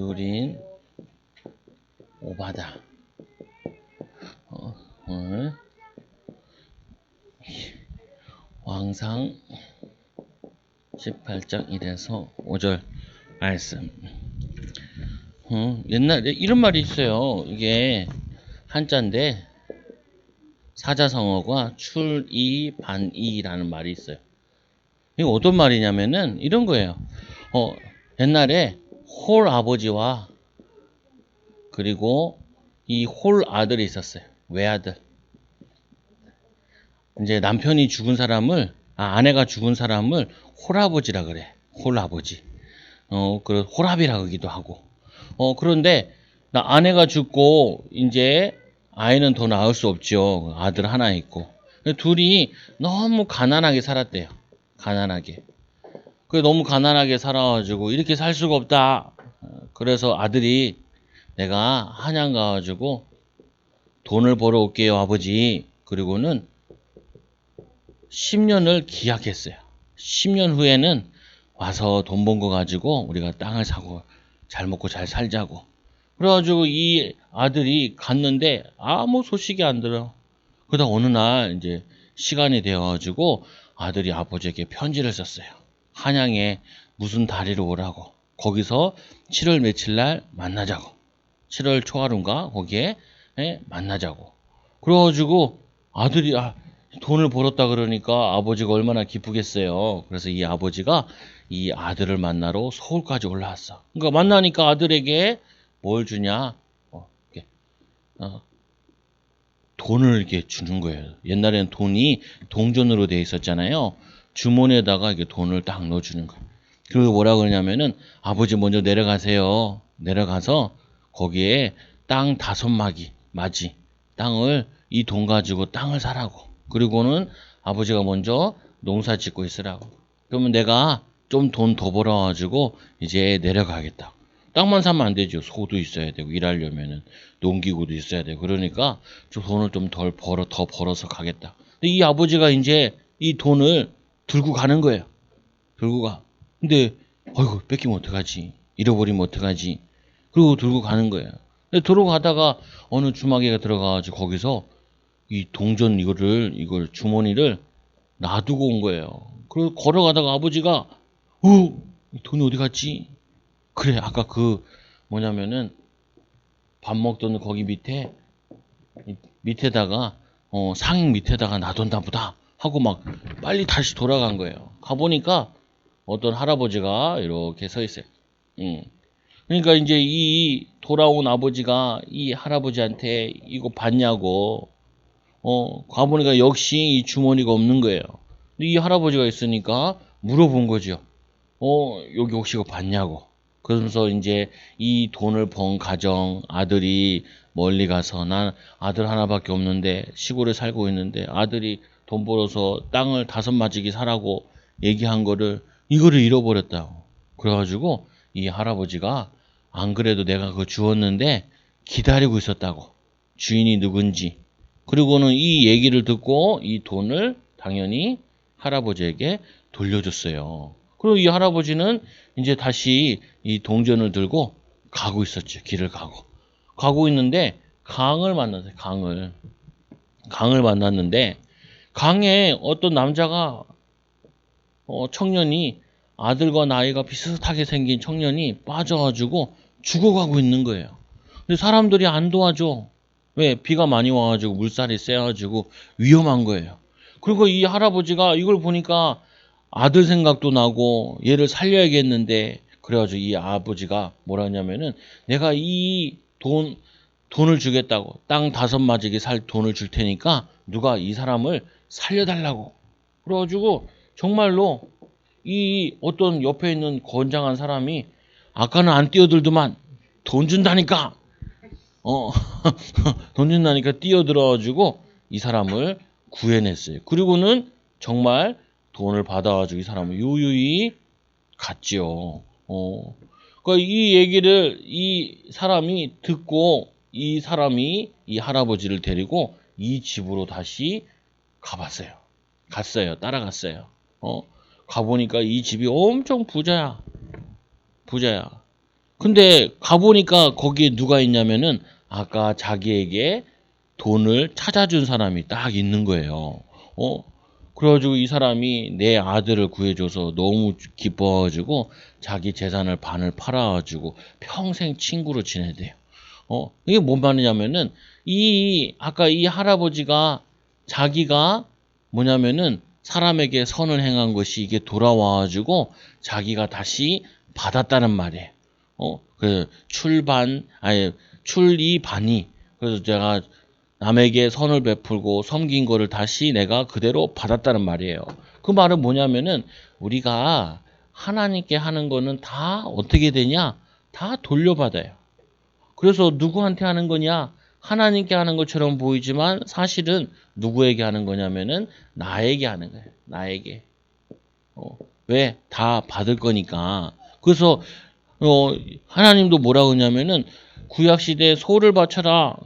누린 오바다. 어, 어. 왕상 18장 1에서 5절 말씀. 어, 옛날에 이런 말이 있어요. 이게 한자인데 사자성어가 출이 반이라는 말이 있어요. 이거 어떤 말이냐면은 이런 거예요. 어, 옛날에 홀 아버지와 그리고 이 홀 아들이 있었어요. 외아들. 이제 남편이 죽은 사람을 아, 아내가 죽은 사람을 홀아버지라 그래. 홀아버지. 어, 그 홀압이라 그러기도 하고. 어, 그런데 나 아내가 죽고 이제 아이는 더 낳을 수 없죠. 아들 하나 있고. 둘이 너무 가난하게 살았대요. 가난하게. 그 너무 가난하게 살아가지고 이렇게 살 수가 없다. 그래서 아들이 내가 한양 가가지고 돈을 벌어 올게요, 아버지. 그리고는 10년을 기약했어요. 10년 후에는 와서 돈 번 거 가지고 우리가 땅을 사고 잘 먹고 잘 살자고. 그래가지고 이 아들이 갔는데 아무 소식이 안 들어. 그러다 어느 날 이제 시간이 되어가지고 아들이 아버지에게 편지를 썼어요. 한양에 무슨 다리로 오라고. 거기서 7월 며칠 날 만나자고. 7월 초하루인가 거기에 예, 만나자고. 그래가지고 아들이 아, 돈을 벌었다 그러니까 아버지가 얼마나 기쁘겠어요. 그래서 이 아버지가 이 아들을 만나러 서울까지 올라왔어. 그러니까 만나니까 아들에게 뭘 주냐? 어, 이렇게, 어, 돈을 이렇게 주는 거예요. 옛날에는 돈이 동전으로 돼 있었잖아요. 주머니에다가 이렇게 돈을 딱 넣어주는 거예요. 그리고 뭐라 그러냐면은 아버지 먼저 내려가세요. 내려가서 거기에 땅 다섯 마기 마지 땅을 이 돈 가지고 땅을 사라고. 그리고는 아버지가 먼저 농사 짓고 있으라고. 그러면 내가 좀 돈 더 벌어가지고 이제 내려가겠다. 땅만 사면 안 되죠. 소도 있어야 되고 일하려면은 농기구도 있어야 되고 그러니까 좀 돈을 좀 덜 벌어 더 벌어서 가겠다. 근데 이 아버지가 이제 이 돈을 들고 가는 거예요. 들고 가. 근데 어이구 뺏기면 어떡하지? 잃어버리면 어떡하지? 그리고 들고 가는 거예요. 근데 들고 가다가 어느 주막에가 들어가가지고 거기서 이 동전 이거를 이걸 주머니를 놔두고 온 거예요. 그리고 걸어가다가 아버지가 어, 이 돈이 어디 갔지? 그래 아까 그 뭐냐면은 밥 먹던 거기 밑에 이 밑에다가 어, 상인 밑에다가 놔뒀나 보다 하고 막 빨리 다시 돌아간 거예요. 가보니까 어떤 할아버지가 이렇게 서 있어요. 음. 그러니까 이제 이 돌아온 아버지가 이 할아버지한테 이거 봤냐고 어 가보니까 역시 이 주머니가 없는 거예요. 근데 이 할아버지가 있으니까 물어본 거죠. 어 여기 혹시 이거 봤냐고. 그러면서 이제 이 돈을 번 가정 아들이 멀리 가서 난 아들 하나밖에 없는데 시골에 살고 있는데 아들이 돈 벌어서 땅을 다섯 마지기 사라고 얘기한 거를 이거를 잃어버렸다고. 그래가지고 이 할아버지가 안 그래도 내가 그거 주었는데 기다리고 있었다고. 주인이 누군지. 그리고는 이 얘기를 듣고 이 돈을 당연히 할아버지에게 돌려줬어요. 그리고 이 할아버지는 이제 다시 이 동전을 들고 가고 있었죠. 길을 가고. 가고 있는데 강을 만났어요. 강을. 강을 만났는데 강에 어떤 남자가 어, 청년이 아들과 나이가 비슷하게 생긴 청년이 빠져가지고 죽어가고 있는 거예요. 근데 사람들이 안 도와줘. 왜? 비가 많이 와가지고 물살이 세가지고 위험한 거예요. 그리고 이 할아버지가 이걸 보니까 아들 생각도 나고 얘를 살려야겠는데 그래가지고 이 아버지가 뭐라 하냐면은 내가 이 돈 돈을 주겠다고 땅 다섯 마지기 살 돈을 줄 테니까 누가 이 사람을 살려달라고 그래가지고 정말로 이 어떤 옆에 있는 건장한 사람이 아까는 안 뛰어들더만 돈 준다니까 어 돈 준다니까 뛰어들어가지고 이 사람을 구해냈어요. 그리고는 정말 돈을 받아가지고 이 사람을 유유히 갔지요. 어. 그러니까 이 얘기를 이 사람이 듣고 이 사람이 이 할아버지를 데리고 이 집으로 다시 가봤어요. 갔어요. 따라갔어요. 어. 가보니까 이 집이 엄청 부자야. 부자야. 근데 가보니까 거기에 누가 있냐면은 아까 자기에게 돈을 찾아준 사람이 딱 있는 거예요. 어? 그래가지고 이 사람이 내 아들을 구해줘서 너무 기뻐가지고 자기 재산을 반을 팔아가지고 평생 친구로 지내대요. 어? 이게 뭔 말이냐면은 이 아까 이 할아버지가 자기가 뭐냐면은 사람에게 선을 행한 것이 이게 돌아와가지고 자기가 다시 받았다는 말이에요. 어? 그 출반 아니 출이 반이 그래서 제가 남에게 선을 베풀고 섬긴 거를 다시 내가 그대로 받았다는 말이에요. 그 말은 뭐냐면은 우리가 하나님께 하는 거는 다 어떻게 되냐? 다 돌려받아요. 그래서 누구한테 하는 거냐? 하나님께 하는 것처럼 보이지만 사실은 누구에게 하는 거냐면은 나에게 하는 거예요. 나에게. 어, 왜? 다 받을 거니까. 그래서 어, 하나님도 뭐라고 하냐면은 구약 시대에 소를 바쳐라.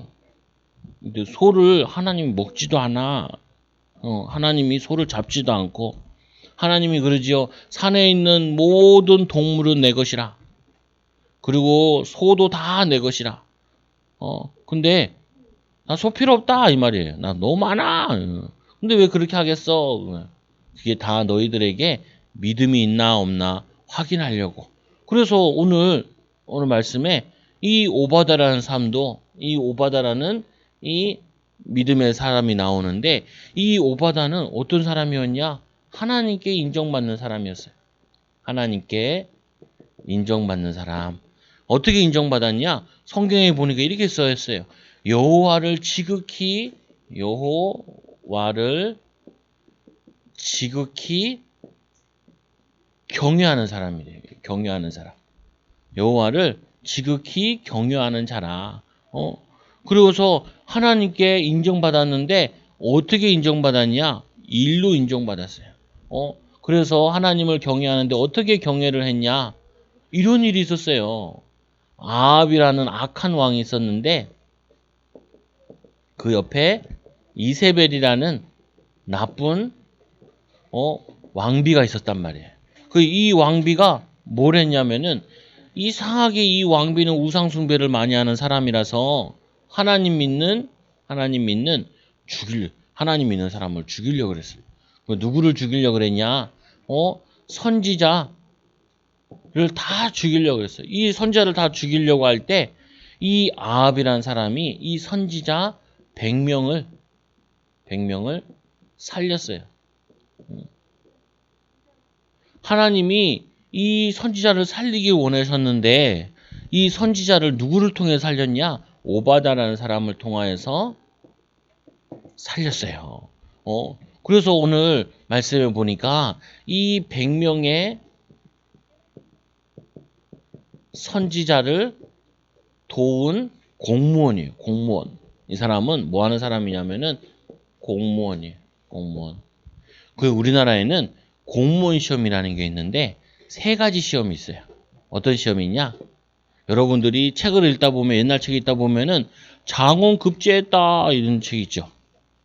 근데 소를 하나님 먹지도 않아. 어, 하나님이 소를 잡지도 않고 하나님이 그러지요. 산에 있는 모든 동물은 내 것이라. 그리고 소도 다 내 것이라. 어, 근데 나 소 필요 없다 이 말이에요. 나 너무 많아. 근데 왜 그렇게 하겠어? 그게 다 너희들에게 믿음이 있나 없나 확인하려고. 그래서 오늘 오늘 말씀에 이 오바다라는 사람도 이 오바다라는 이 믿음의 사람이 나오는데 이 오바다는 어떤 사람이었냐? 하나님께 인정받는 사람이었어요. 하나님께 인정받는 사람. 어떻게 인정받았냐? 성경에 보니까 이렇게 써 있어요. 여호와를 지극히 여호와를 지극히 경외하는 사람이래요. 경외하는 사람. 여호와를 지극히 경외하는 자라. 어? 그리고서 하나님께 인정받았는데 어떻게 인정받았냐? 일로 인정받았어요. 어? 그래서 하나님을 경외하는데 어떻게 경외를 했냐? 이런 일이 있었어요. 아합이라는 악한 왕이 있었는데 그 옆에 이세벨이라는 나쁜 어, 왕비가 있었단 말이에요. 그 이 왕비가 뭘 했냐면은 이상하게 이 왕비는 우상 숭배를 많이 하는 사람이라서 하나님 믿는 하나님 믿는 죽일 하나님 믿는 사람을 죽이려고 그랬어요. 그 누구를 죽이려고 그랬냐? 어? 선지자를 다 죽이려고 그랬어요. 이 선지자를 다 죽이려고 할 때 이 아합이라는 사람이 이 선지자 100명을 100명을 살렸어요. 하나님이 이 선지자를 살리기 원하셨는데 이 선지자를 누구를 통해 살렸냐? 오바다라는 사람을 통하여서 살렸어요. 어, 그래서 오늘 말씀을 보니까 이 100명의 선지자를 도운 공무원이에요. 공무원. 이 사람은 뭐 하는 사람이냐면은 공무원이에요. 공무원. 그 우리나라에는 공무원 시험이라는 게 있는데 세 가지 시험이 있어요. 어떤 시험이냐? 여러분들이 책을 읽다 보면 옛날 책 읽다 보면은 장원 급제했다 이런 책 있죠.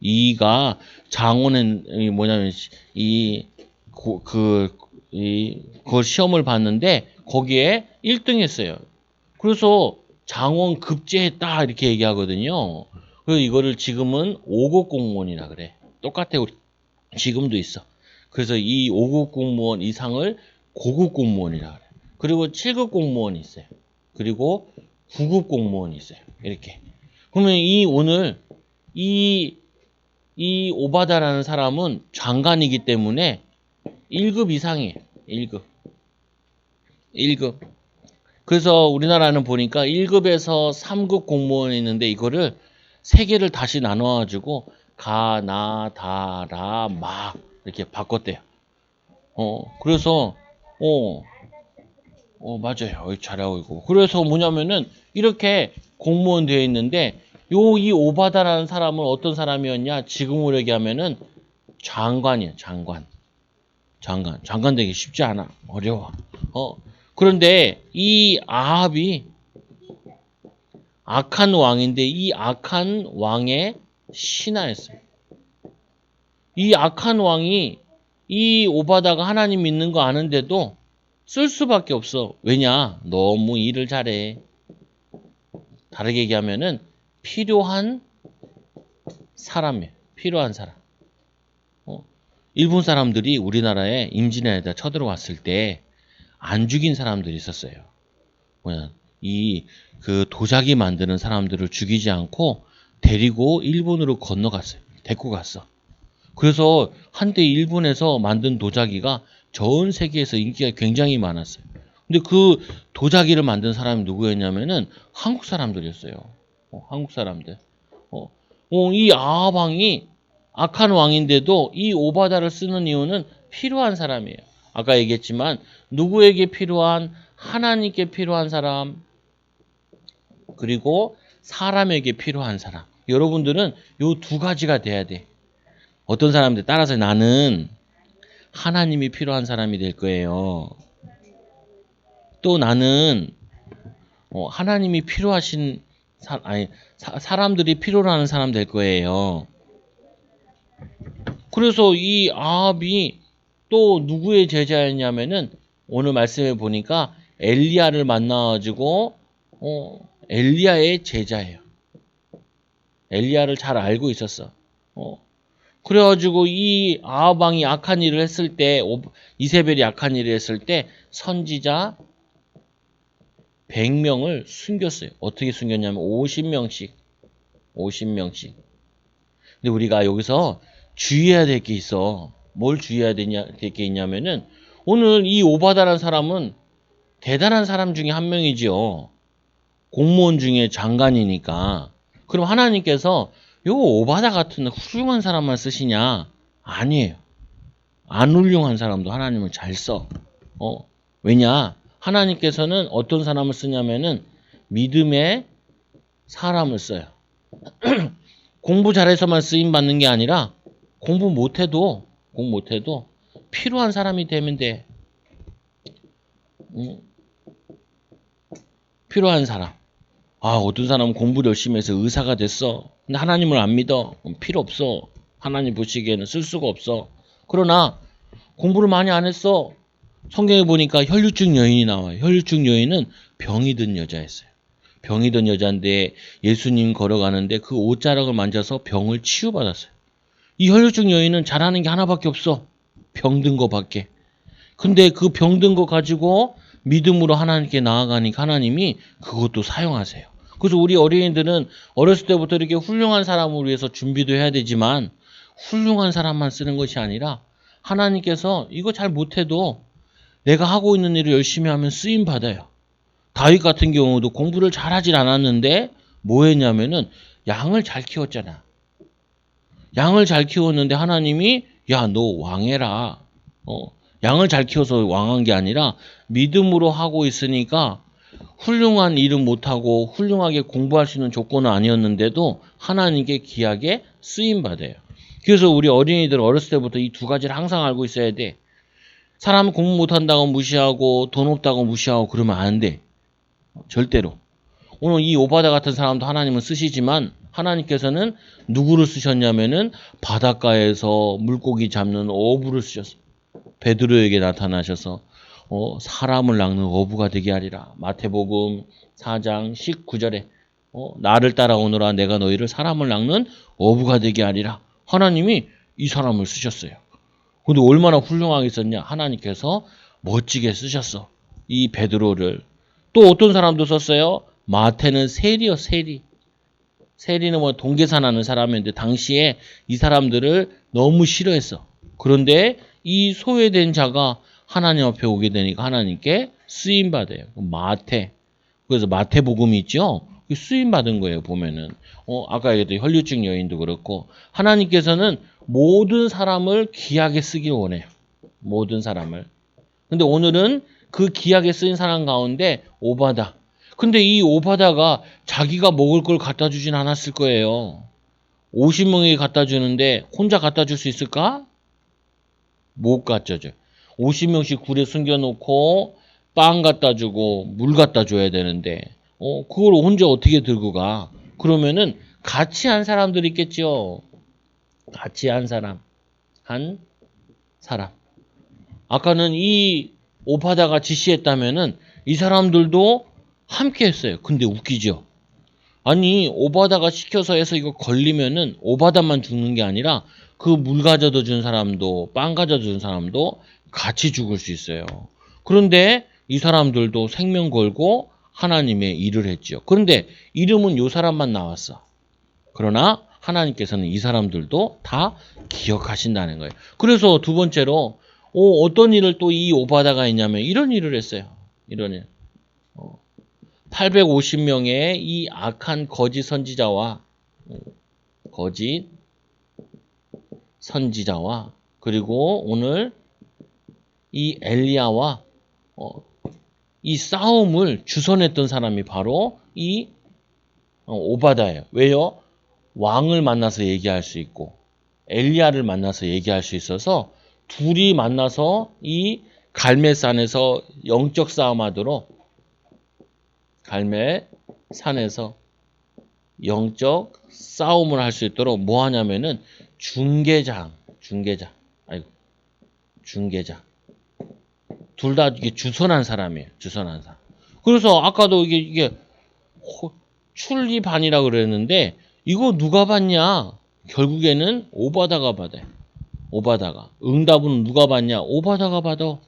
이가 장원은 뭐냐면 이그 이, 그 시험을 봤는데 거기에 1등 했어요. 그래서 장원 급제했다 이렇게 얘기하거든요. 그래서 이거를 지금은 5급 공무원이라 그래. 똑같아 우리 지금도 있어. 그래서 이 5급 공무원 이상을 고급 공무원이라 그래. 그리고 7급 공무원이 있어요. 그리고 9급 공무원이 있어요. 이렇게. 그러면 이 오늘 이, 이 오바다라는 사람은 장관이기 때문에 1급 이상이에요. 1급. 1급. 그래서 우리나라는 보니까 1급에서 3급 공무원이 있는데 이거를 세 개를 다시 나눠가지고 가, 나, 다, 라, 막 이렇게 바꿨대요. 어, 그래서 어, 어 맞아요. 잘하고 있고. 그래서 뭐냐면은 이렇게 공무원 되어 있는데 요 이 오바다라는 사람은 어떤 사람이었냐? 지금으로 얘기하면은 장관이에요. 장관. 장관. 장관 되기 쉽지 않아. 어려워. 어. 그런데 이 아합이 악한 왕인데 이 악한 왕의 신하였어요. 이 악한 왕이 이 오바다가 하나님 믿는 거 아는데도 쓸 수밖에 없어. 왜냐? 너무 일을 잘해. 다르게 얘기하면은 필요한 사람이에요. 필요한 사람. 어? 일본 사람들이 우리나라에 임진왜란에 쳐들어왔을 때 안 죽인 사람들이 있었어요. 뭐냐? 이 그 도자기 만드는 사람들을 죽이지 않고 데리고 일본으로 건너갔어요. 데리고 갔어. 그래서 한때 일본에서 만든 도자기가 전 세계에서 인기가 굉장히 많았어요. 근데 그 도자기를 만든 사람이 누구였냐면은 한국 사람들이었어요. 어, 한국 사람들. 어, 어, 이 아하방이 악한 왕인데도 이 오바다를 쓰는 이유는 필요한 사람이에요. 아까 얘기했지만 누구에게 필요한 하나님께 필요한 사람 그리고 사람에게 필요한 사람. 여러분들은 요 두 가지가 돼야 돼. 어떤 사람들 따라서 나는 하나님이 필요한 사람이 될 거예요. 또 나는 어, 하나님이 필요하신 사, 아니 사, 람들이 필요로 하는 사람 될 거예요. 그래서 이 아합이 또 누구의 제자였냐면은 오늘 말씀에 보니까 엘리야를 만나가지고 어, 엘리야의 제자예요. 엘리야를 잘 알고 있었어. 어. 그래가지고 이 아하방이 악한 일을 했을 때 이세벨이 악한 일을 했을 때 선지자 100명을 숨겼어요. 어떻게 숨겼냐면 50명씩 50명씩. 근데 우리가 여기서 주의해야 될 게 있어. 뭘 주의해야 되냐 될 게 있냐면은 오늘 이 오바다라는 사람은 대단한 사람 중에 한 명이지요. 공무원 중에 장관이니까. 그럼 하나님께서 요 오바다 같은 훌륭한 사람만 쓰시냐? 아니에요. 안 훌륭한 사람도 하나님을 잘 써. 어, 왜냐? 하나님께서는 어떤 사람을 쓰냐면은 믿음의 사람을 써요. 공부 잘해서만 쓰임 받는 게 아니라 공부 못해도 공부 못해도 필요한 사람이 되면 돼. 응? 필요한 사람. 아, 어떤 사람은 공부를 열심히 해서 의사가 됐어. 근데 하나님을 안 믿어. 필요 없어. 하나님 보시기에는 쓸 수가 없어. 그러나 공부를 많이 안 했어. 성경에 보니까 혈류증 여인이 나와요. 혈류증 여인은 병이 든 여자였어요. 병이 든 여자인데 예수님 걸어가는데 그 옷자락을 만져서 병을 치유받았어요. 이 혈류증 여인은 잘하는 게 하나밖에 없어. 병든 거밖에. 근데 그 병든 거 가지고 믿음으로 하나님께 나아가니까 하나님이 그것도 사용하세요. 그래서 우리 어린이들은 어렸을 때부터 이렇게 훌륭한 사람을 위해서 준비도 해야 되지만 훌륭한 사람만 쓰는 것이 아니라 하나님께서 이거 잘 못해도 내가 하고 있는 일을 열심히 하면 쓰임 받아요. 다윗 같은 경우도 공부를 잘하진 않았는데 뭐 했냐면은 양을 잘 키웠잖아. 양을 잘 키웠는데 하나님이 야 너 왕해라. 어, 양을 잘 키워서 왕한 게 아니라 믿음으로 하고 있으니까 훌륭한 일은 못하고 훌륭하게 공부할 수 있는 조건은 아니었는데도 하나님께 귀하게 쓰임 받아요. 그래서 우리 어린이들 어렸을 때부터 이 두 가지를 항상 알고 있어야 돼. 사람 공부 못한다고 무시하고 돈 없다고 무시하고 그러면 안 돼. 절대로. 오늘 이 오바다 같은 사람도 하나님은 쓰시지만 하나님께서는 누구를 쓰셨냐면은 바닷가에서 물고기 잡는 어부를 쓰셨어. 베드로에게 나타나셔서 어, 사람을 낚는 어부가 되게 하리라. 마태복음 4장 19절에 어, 나를 따라오너라 내가 너희를 사람을 낚는 어부가 되게 하리라. 하나님이 이 사람을 쓰셨어요. 근데 얼마나 훌륭하게 썼냐? 하나님께서 멋지게 쓰셨어. 이 베드로를. 또 어떤 사람도 썼어요? 마태는 세리요, 세리. 세리는 뭐 동계산하는 사람인데 당시에 이 사람들을 너무 싫어했어. 그런데 이 소외된 자가 하나님 앞에 오게 되니까 하나님께 쓰임 받아요. 마태. 그래서 마태복음이 있죠. 쓰임 받은 거예요. 보면은 어 아까 얘기했던 혈류증 여인도 그렇고 하나님께서는 모든 사람을 귀하게 쓰기 원해요. 모든 사람을. 근데 오늘은 그 귀하게 쓰인 사람 가운데 오바다. 근데 이 오바다가 자기가 먹을 걸 갖다 주진 않았을 거예요. 50명에게 갖다 주는데 혼자 갖다 줄 수 있을까? 못 갖다 줘. 50명씩 굴에 숨겨놓고 빵 갖다 주고 물 갖다 줘야 되는데 어 그걸 혼자 어떻게 들고 가? 그러면은 같이 한 사람들이 있겠죠. 같이 한 사람. 한 사람. 아까는 이 오바다가 지시했다면은 이 사람들도 함께 했어요. 근데 웃기죠. 아니 오바다가 시켜서 해서 이거 걸리면은 오바다만 죽는 게 아니라 그 물 가져다 준 사람도 빵 가져다 준 사람도 같이 죽을 수 있어요. 그런데 이 사람들도 생명 걸고 하나님의 일을 했죠. 그런데 이름은 요 사람만 나왔어. 그러나 하나님께서는 이 사람들도 다 기억하신다는 거예요. 그래서 두 번째로 어, 어떤 일을 또 이 오바다가 했냐면 이런 일을 했어요. 이런 일. 어, 850명의 이 악한 거짓 선지자와 어, 거짓 선지자와 그리고 오늘 이 엘리야와 어, 이 싸움을 주선했던 사람이 바로 이 어, 오바다예요. 왜요? 왕을 만나서 얘기할 수 있고 엘리야를 만나서 얘기할 수 있어서 둘이 만나서 이 갈멜산에서 영적 싸움하도록 갈멜산에서 영적 싸움을 할 수 있도록 뭐 하냐면은 중계장, 중계자, 아이고, 중계자. 둘다 이게 주선한 사람이에요. 주선한 사람. 그래서 아까도 이게 이게 호- 출리반이라 그랬는데 이거 누가 받냐? 결국에는 오바다가 받아요. 오바다가. 응답은 누가 받냐? 오바다가 받아.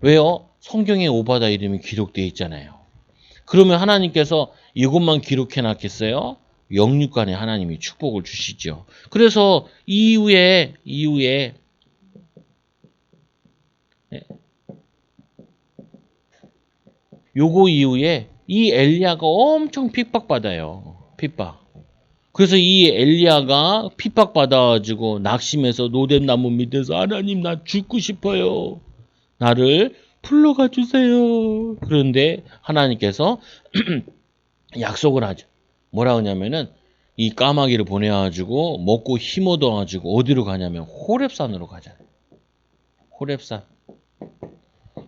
왜요? 성경에 오바다 이름이 기록되어 있잖아요. 그러면 하나님께서 이것만 기록해 놨겠어요? 영육간에 하나님이 축복을 주시죠. 그래서 이후에 이후에 네. 요거 이후에 이 엘리야가 엄청 핍박받아요. 핍박. 그래서 이 엘리야가 핍박받아가지고 낙심해서 노뎀나무 밑에서 하나님 나 죽고 싶어요. 나를 불러가 주세요. 그런데 하나님께서 약속을 하죠. 뭐라 하냐면은 이 까마귀를 보내가지고 먹고 힘 얻어가지고 어디로 가냐면 호랩산으로 가잖아요. 호랩산.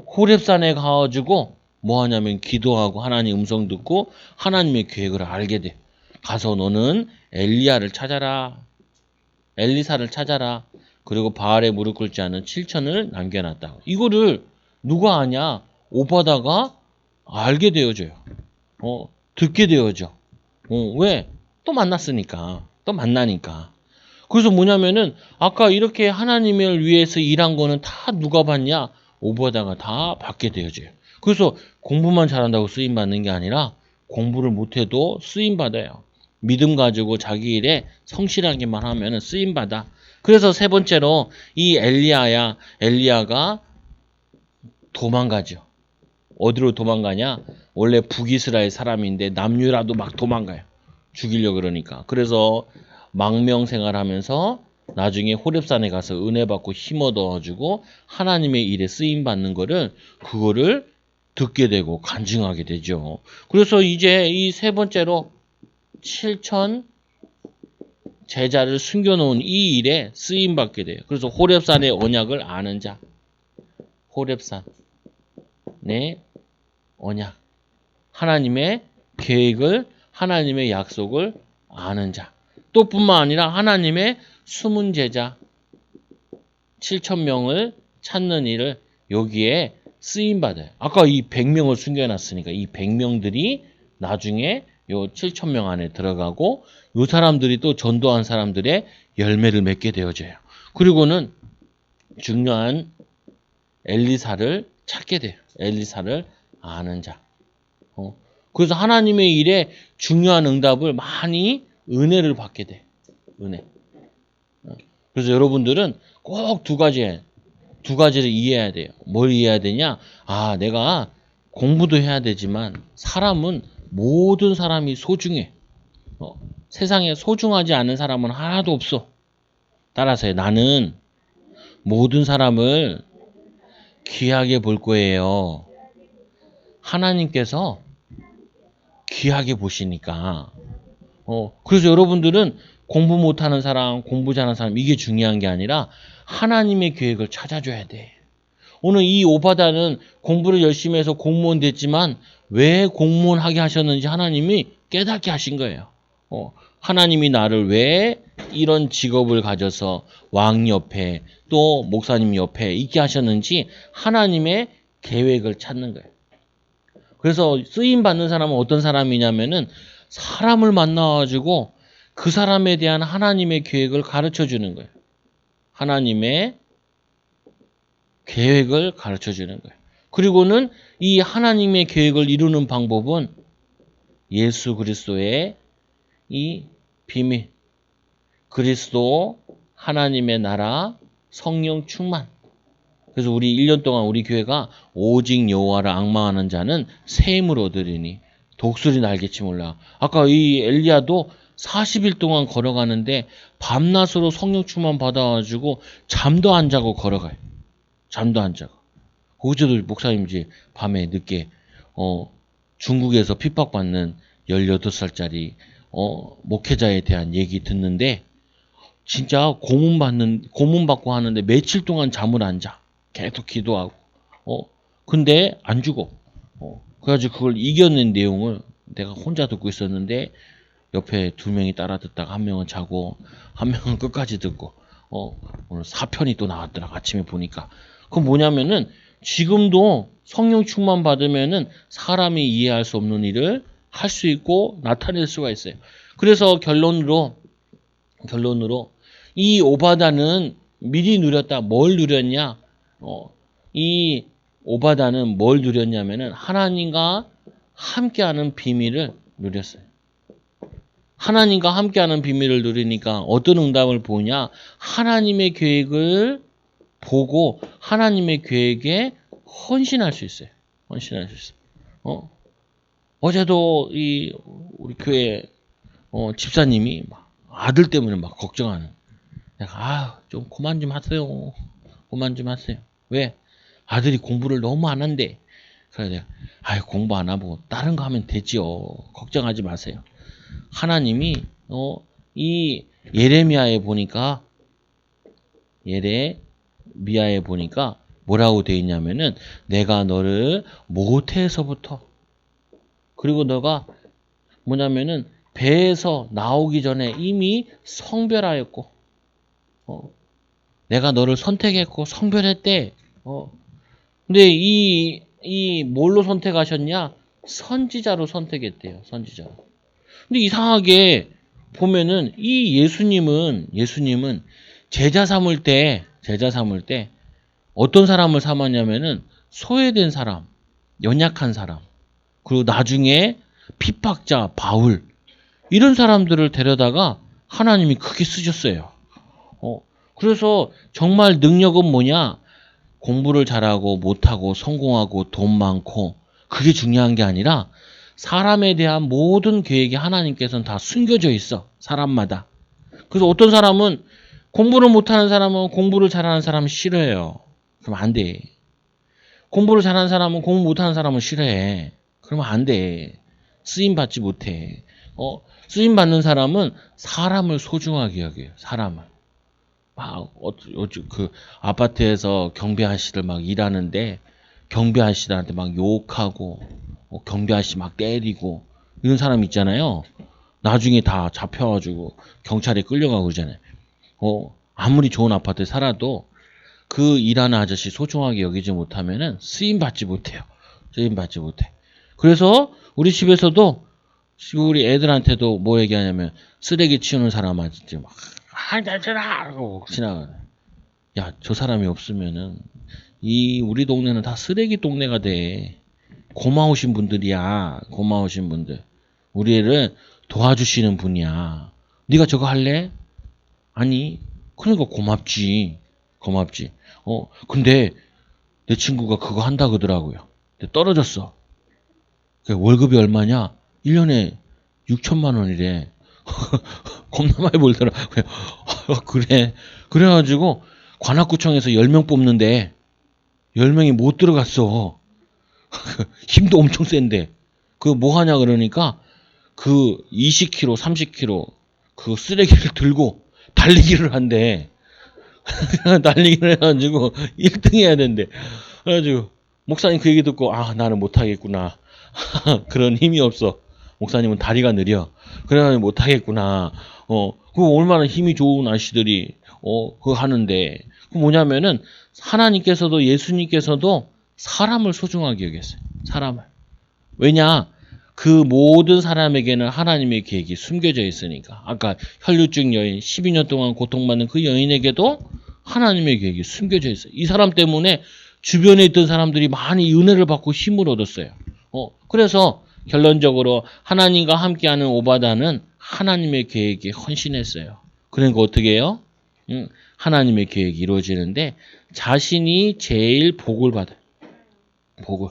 호랩산에 가가지고 뭐 하냐면 기도하고 하나님 음성 듣고 하나님의 계획을 알게 돼. 가서 너는 엘리야를 찾아라. 엘리사를 찾아라. 그리고 바알에 무릎 꿇지 않은 7천을 남겨놨다. 이거를 누가 아냐? 오바다가 알게 되어져요. 어, 듣게 되어져. 어, 왜? 또 만났으니까. 또 만나니까. 그래서 뭐냐면은 아까 이렇게 하나님을 위해서 일한 거는 다 누가 받냐? 오바다가 다 받게 되어져요. 그래서 공부만 잘한다고 쓰임 받는 게 아니라 공부를 못해도 쓰임 받아요. 믿음 가지고 자기 일에 성실하기만 하면 쓰임 받아. 그래서 세 번째로 이 엘리야야 엘리야가 도망가죠. 어디로 도망가냐? 원래 북이스라엘 사람인데 남유라도 막 도망가요. 죽이려 그러니까. 그래서 망명 생활하면서 나중에 호렙산에 가서 은혜 받고 힘 얻어가지고 하나님의 일에 쓰임 받는 거를 그거를 듣게 되고 간증하게 되죠. 그래서 이제 이 세 번째로 7천 제자를 숨겨놓은 이 일에 쓰임 받게 돼요. 그래서 호렙산의 언약을 아는 자, 호렙산 내 언약, 하나님의 계획을 하나님의 약속을 아는 자. 또 뿐만 아니라 하나님의 숨은 제자 7천 명을 찾는 일을 여기에 쓰임 받아요. 아까 이 100명을 숨겨놨으니까 이 100명들이 나중에 요 7천 명 안에 들어가고 요 사람들이 또 전도한 사람들의 열매를 맺게 되어져요. 그리고는 중요한 엘리사를 찾게 돼요. 엘리사를 아는 자. 어. 그래서 하나님의 일에 중요한 응답을 많이 은혜를 받게 돼. 은혜. 어. 그래서 여러분들은 꼭 두 가지, 두 가지를 이해해야 돼요. 뭘 이해해야 되냐? 아, 내가 공부도 해야 되지만 사람은 모든 사람이 소중해. 어. 세상에 소중하지 않은 사람은 하나도 없어. 따라서 나는 모든 사람을 귀하게 볼 거예요. 하나님께서 귀하게 보시니까. 어, 그래서 여러분들은 공부 못하는 사람, 공부 잘하는 사람, 이게 중요한 게 아니라 하나님의 계획을 찾아줘야 돼. 오늘 이 오바다는 공부를 열심히 해서 공무원 됐지만 왜 공무원 하게 하셨는지 하나님이 깨닫게 하신 거예요. 어, 하나님이 나를 왜 이런 직업을 가져서 왕 옆에 또 목사님 옆에 있게 하셨는지 하나님의 계획을 찾는 거예요. 그래서 쓰임 받는 사람은 어떤 사람이냐면은 사람을 만나가지고 그 사람에 대한 하나님의 계획을 가르쳐 주는 거예요. 하나님의 계획을 가르쳐 주는 거예요. 그리고는 이 하나님의 계획을 이루는 방법은 예수 그리스도의 이 비밀, 그리스도 하나님의 나라 성령 충만. 그래서 우리 1년 동안 우리 교회가 오직 여호와를 악망하는 자는 샘을 얻으리니 독수리 날개치 몰라. 아까 이 엘리야도 40일 동안 걸어가는데 밤낮으로 성령 충만 받아가지고 잠도 안 자고 걸어가요. 잠도 안 자고. 거기서도 목사님 이제 밤에 늦게 어 중국에서 핍박받는 18살짜리 어 목회자에 대한 얘기 듣는데 진짜 고문 받는 고문 받고 하는데 며칠 동안 잠을 안 자. 계속 기도하고. 어 근데 안 죽어. 어 그래가지고 그걸 이겨낸 내용을 내가 혼자 듣고 있었는데 옆에 두 명이 따라 듣다가 한 명은 자고 한 명은 끝까지 듣고 어 오늘 사편이 또 나왔더라 아침에 보니까 그건 뭐냐면은 지금도 성령 충만 받으면은 사람이 이해할 수 없는 일을 할 수 있고 나타낼 수가 있어요. 그래서 결론으로 결론으로 이 오바다는 미리 누렸다. 뭘 누렸냐? 어, 이 오바다는 뭘 누렸냐면은 하나님과 함께하는 비밀을 누렸어요. 하나님과 함께하는 비밀을 누리니까 어떤 응답을 보냐? 하나님의 계획을 보고 하나님의 계획에 헌신할 수 있어요. 헌신할 수 있어요. 어? 어제도 이 우리 교회 어, 집사님이 막 아들 때문에 막 걱정하는. 내가 아좀 그만 좀 하세요. 그만 좀 하세요. 왜? 아들이 공부를 너무 안 한대. 그래서 내가 아 공부 안 하고 다른 거 하면 되지요. 걱정하지 마세요. 하나님이 어, 이 예레미야에 보니까 예레 미야에 보니까 뭐라고 돼 있냐면은 내가 너를 모태에서부터 그리고 너가 뭐냐면은 배에서 나오기 전에 이미 성별하였고 어, 내가 너를 선택했고 성별했대. 어. 근데 이, 이 뭘로 선택하셨냐? 선지자로 선택했대요. 선지자로. 근데 이상하게 보면은 이 예수님은 예수님은 제자 삼을 때 제자 삼을 때 어떤 사람을 삼았냐면은 소외된 사람, 연약한 사람, 그리고 나중에 핍박자 바울 이런 사람들을 데려다가 하나님이 크게 쓰셨어요. 어, 그래서 정말 능력은 뭐냐? 공부를 잘하고 못하고 성공하고 돈 많고 그게 중요한 게 아니라 사람에 대한 모든 계획이 하나님께서는 다 숨겨져 있어. 사람마다. 그래서 어떤 사람은 공부를 못하는 사람은 공부를 잘하는 사람을 싫어해요. 그럼 안 돼. 공부를 잘하는 사람은 공부 못하는 사람을 싫어해. 그러면 안 돼. 쓰임 받지 못해. 어, 쓰임 받는 사람은 사람을 소중하게 여겨요. 사람을. 막, 어, 그, 아파트에서 경비 아저씨들 막 일하는데, 경비 아저씨들한테 막 욕하고, 어, 경비 아저씨 막 때리고, 이런 사람 있잖아요. 나중에 다 잡혀가지고, 경찰에 끌려가고 그러잖아요. 어, 아무리 좋은 아파트에 살아도, 그 일하는 아저씨 소중하게 여기지 못하면은 쓰임 받지 못해요. 쓰임 받지 못해. 그래서 우리 집에서도 우리 애들한테도 뭐 얘기하냐면 쓰레기 치우는 사람한테 막 한자들아 하고 지나가. 야, 저 사람이 없으면은 이 우리 동네는 다 쓰레기 동네가 돼. 고마우신 분들이야. 고마우신 분들. 우리 애를 도와주시는 분이야. 네가 저거 할래? 아니. 그러니까 고맙지. 고맙지. 어, 근데 내 친구가 그거 한다 그러더라고요. 떨어졌어. 그 월급이 얼마냐? 1년에 6천만 원이래. 겁나 많이 벌더라. 어, 그래. 그래가지고 관악구청에서 10명 뽑는데 10명이 못 들어갔어. 힘도 엄청 센데. 그 뭐 하냐 그러니까 그 20kg, 30kg 그 쓰레기를 들고 달리기를 한대. 달리기를 해가지고 1등 해야 된대. 그래가지고 목사님 그 얘기 듣고 아 나는 못하겠구나. 그런 힘이 없어. 목사님은 다리가 느려. 그래가지고 못하겠구나. 어, 그 얼마나 힘이 좋은 아씨들이 어, 그거 하는데 그 뭐냐면은 하나님께서도 예수님께서도 사람을 소중하게 여겼어요. 사람을. 왜냐? 그 모든 사람에게는 하나님의 계획이 숨겨져 있으니까. 아까 혈류증 여인, 12년 동안 고통받는 그 여인에게도 하나님의 계획이 숨겨져 있어요. 이 사람 때문에 주변에 있던 사람들이 많이 은혜를 받고 힘을 얻었어요. 어, 그래서 결론적으로 하나님과 함께하는 오바다는 하나님의 계획에 헌신했어요. 그러니까 어떻게 해요? 응, 하나님의 계획이 이루어지는데 자신이 제일 복을 받아요. 복을.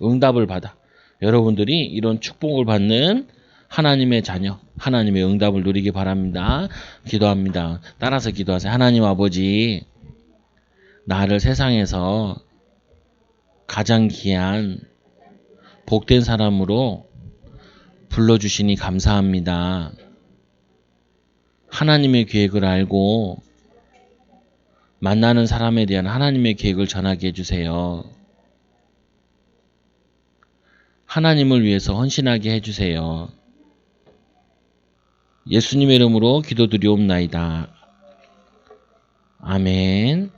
응답을 받아. 여러분들이 이런 축복을 받는 하나님의 자녀, 하나님의 응답을 누리기 바랍니다. 기도합니다. 따라서 기도하세요. 하나님 아버지, 나를 세상에서 가장 귀한 복된 사람으로 불러주시니 감사합니다. 하나님의 계획을 알고 만나는 사람에 대한 하나님의 계획을 전하게 해주세요. 하나님을 위해서 헌신하게 해주세요. 예수님의 이름으로 기도드리옵나이다. 아멘.